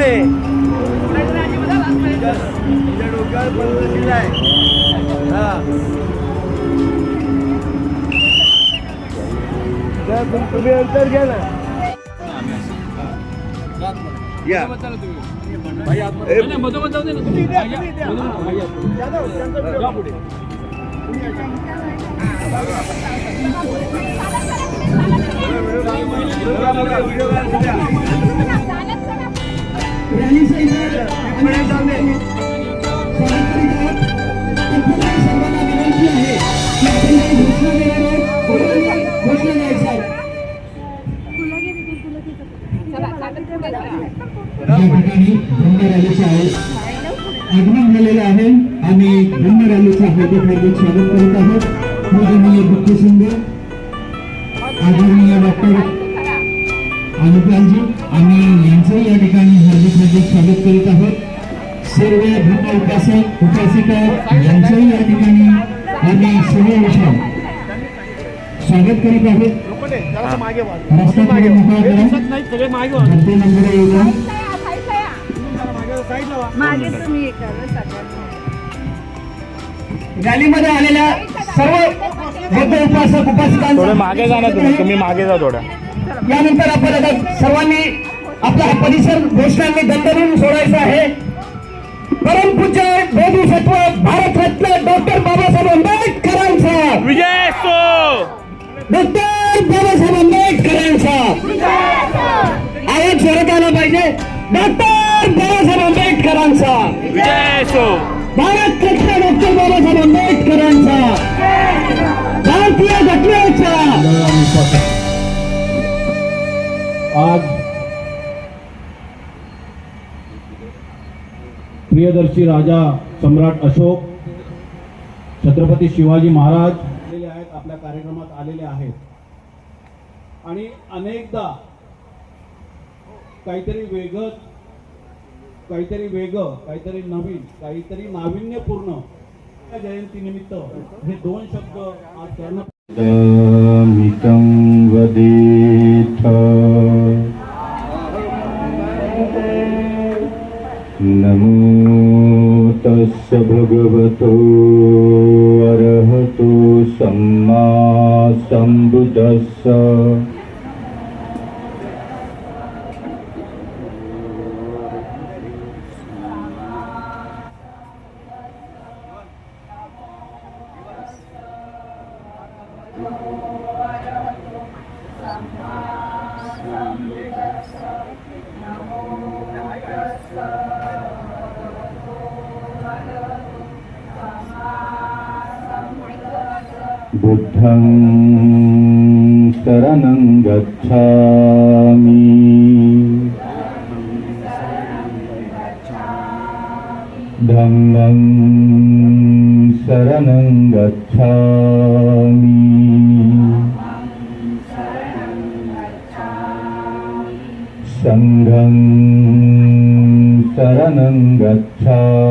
आहे. हा तुम्ही अंतर घ्या ना. या. पुढे. आगमन झालेलं आहे. आम्ही ब्रह्म रॅलीचं हार्दिक हार्दिक स्वागत करत आहोत. पूजनीय भक्ती आदरणीय डॉक्टर अनुपालजी आम्ही यांचंही या ठिकाणी हार्दिक हार्दिक स्वागत करीत आहोत. सर्व धर्म उपासक उपासिका यांचंही या ठिकाणी आम्ही सर्व स्वागत करीत आहोत. रॅलीमध्ये आलेल्या सर्व उपासक उपासिकांचा मागे जाणार तुम्ही. मागे जा थोड्या यानंतर आपण आता सर्वांनी आपला हा परिसर घोषणांनी दंडवून सोडायचा आहे. परमपूज्य बोधिसत्व भारतरत्न डॉक्टर बाबासाहेब आंबेडकरांचा विजय डॉक्टर बाबासाहेब आंबेडकरांचा आवाज़ जोरात आला पाहिजे. डॉक्टर बाबासाहेब आंबेडकरांचा विजय भारतरत्न डॉक्टर बाबासाहेब आंबेडकरांचा भारतीय घटनेचा आज प्रियदर्शी राजा सम्राट अशोक छत्रपती शिवाजी महाराज आलेले आहेत आपल्या कार्यक्रमात आलेले आहेत. आणि अनेकदा काहीतरी वेगळं काहीतरी वेगळं काहीतरी नवीन काहीतरी नाविन्यपूर्ण जयंतीनिमित्त हे दोन शब्द आज त्यांना भगवतो अरहतो सम्मा सम्बुद्धस्य बुद्धं शरणं गच्छामि धम्मं शरणं गच्छामि सङ्घं शरणं गच्छामि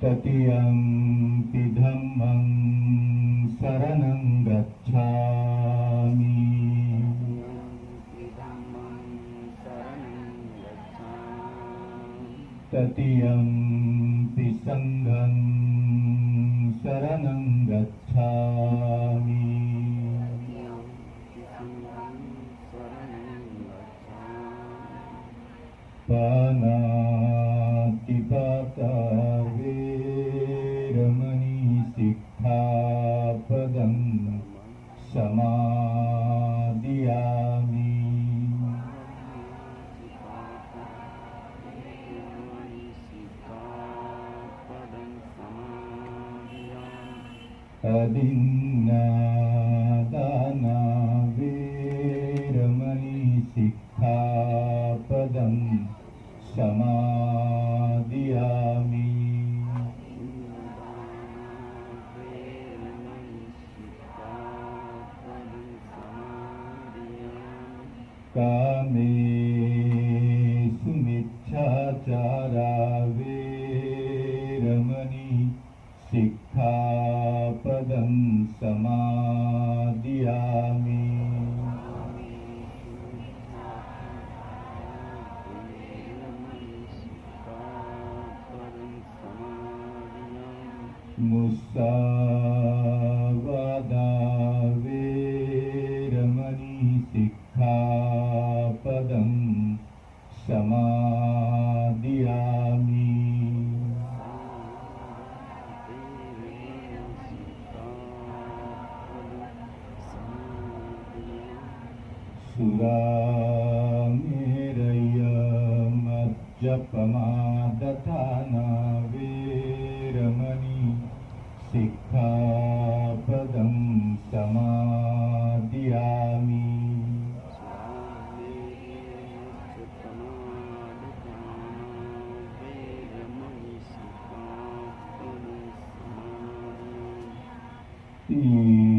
तृतीयं पि धम्मं शरणं गच्छामि तृतीयं पि सङ्घं शरणं गच्छामि पानातिपाता सिक्खापदं समादियामि सुरामेरयमज्जपमादधाना वेरमणि सिक्खापदं समादियामि ईशरणेन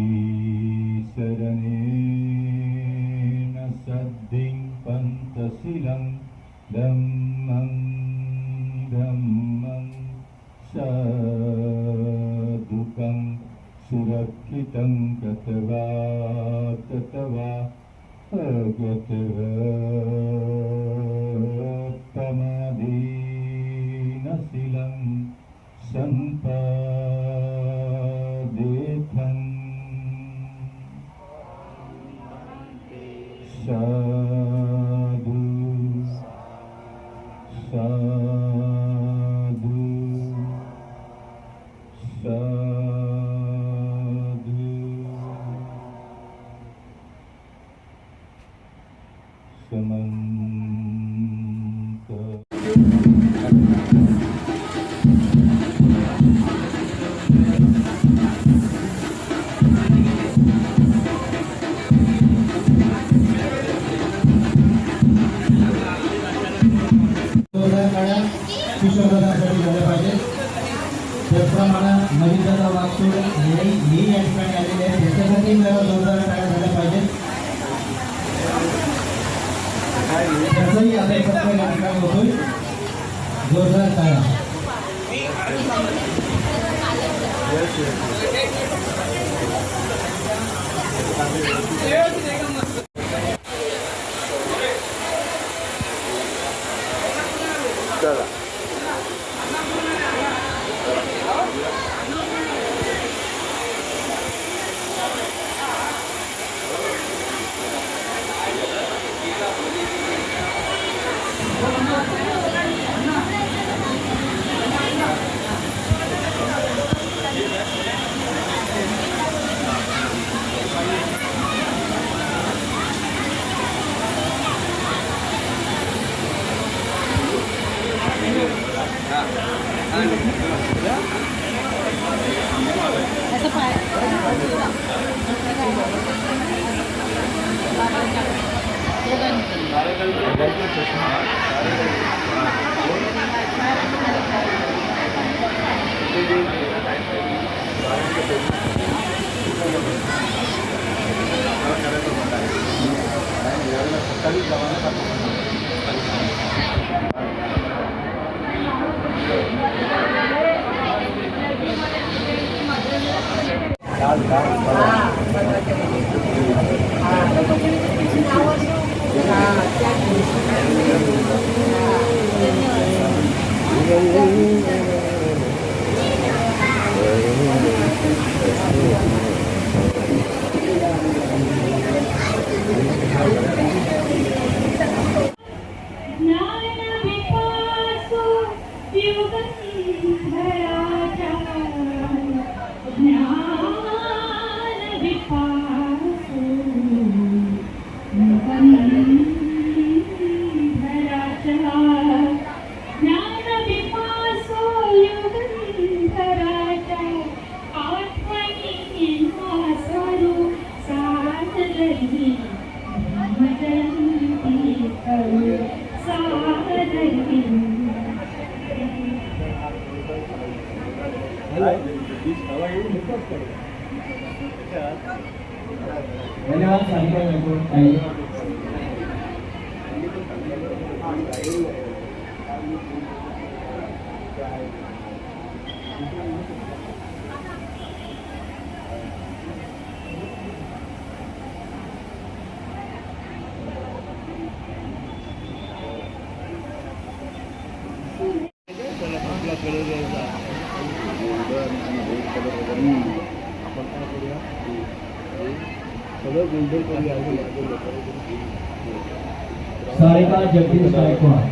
सारिका जगदीश गायकवाड.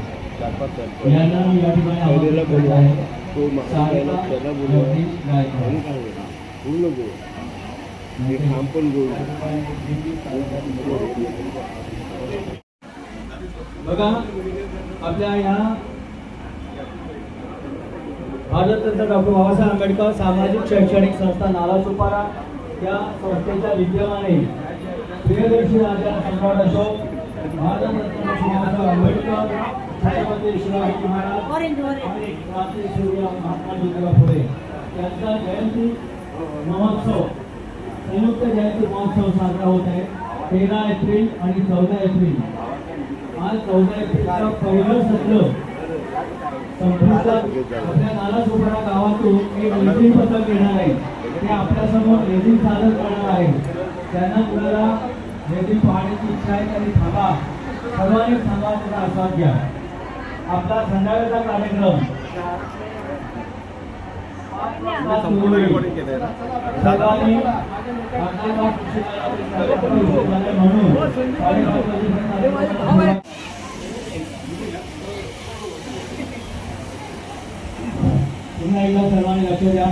यांना मी या ठिकाणी आमंत्रित करत आहे. सारिका जगदीश गायकवाड. बघा आपल्या ह्या भारतरत्न डॉक्टर बाबासाहेब आंबेडकर सामाजिक शैक्षणिक संस्था नालासोपारा या संस्थेच्या विद्यमाने प्रियदर्शी राजा सम्राट अशोक भारतरत्न बाबासाहेब आंबेडकर छत्रपती शिवाजी महाराज आणि क्रांतीसूर्य महात्मा ज्योतिबा फुले यांचा जयंती महोत्सव संयुक्त जयंती महोत्सव साजरा होत आहे. तेरा एप्रिल आणि चौदा एप्रिल. आज चौदा एप्रिलचं पहिलं सत्र. संपुष्टात आपल्या नालासोपारा गावातून एक लेझिम पथक येणार आहे. ते आपल्यासमोर लेझिम सादर करणार आहे. त्यांना तुम्हाला लेझिम पाहण्याची इच्छा आहे तरी थांबा. सर्वांनी थांबा त्याचा आस्वाद घ्या. आपला संध्याकाळचा कार्यक्रम. सर्वांनी म्हणून पुन्हा एकदा सर्वांनी लक्ष द्या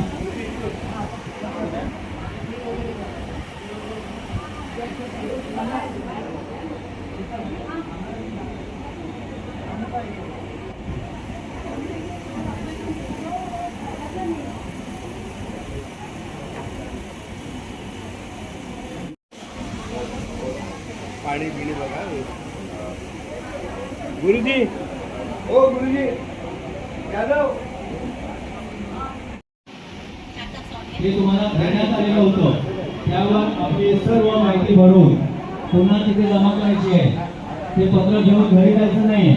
पाणी पिणी बघा गुरुजी. ओ गुरुजी. यादव. हे तुम्हाला देण्यात आलेलं होतं. त्यावर आपली सर्व माहिती भरून पुन्हा तिथे जमा करायची आहे. ते पत्र घेऊन घरी जायचं नाही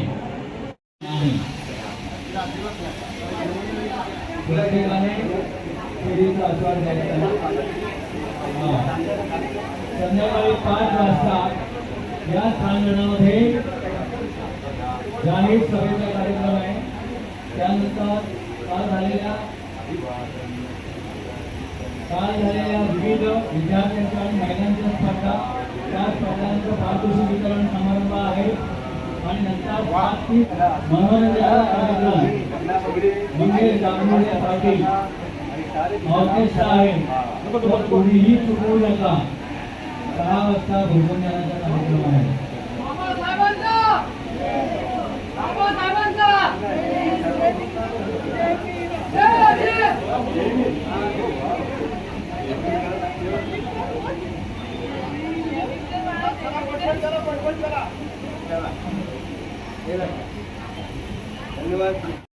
संध्याकाळी पाच वाजता या प्रांगणामध्ये जाहीर सभेचा कार्यक्रम आहे. त्यानंतर काल झालेल्या काल झालेल्या विविध विद्यार्थ्यांच्या आणि महिलांच्या स्पर्धा, त्या स्पर्धांचं पारितोषिक वितरण समारंभ आहे. आणि नंतर मनोरंजनाचा कार्यक्रम मंगेश जांभुळे पाटील ऑर्केस्ट्रा आहे. कोणीही चुकवू नका. सहा वाजता भोजन देण्याचा कार्यक्रम आहे. धन्यवाद.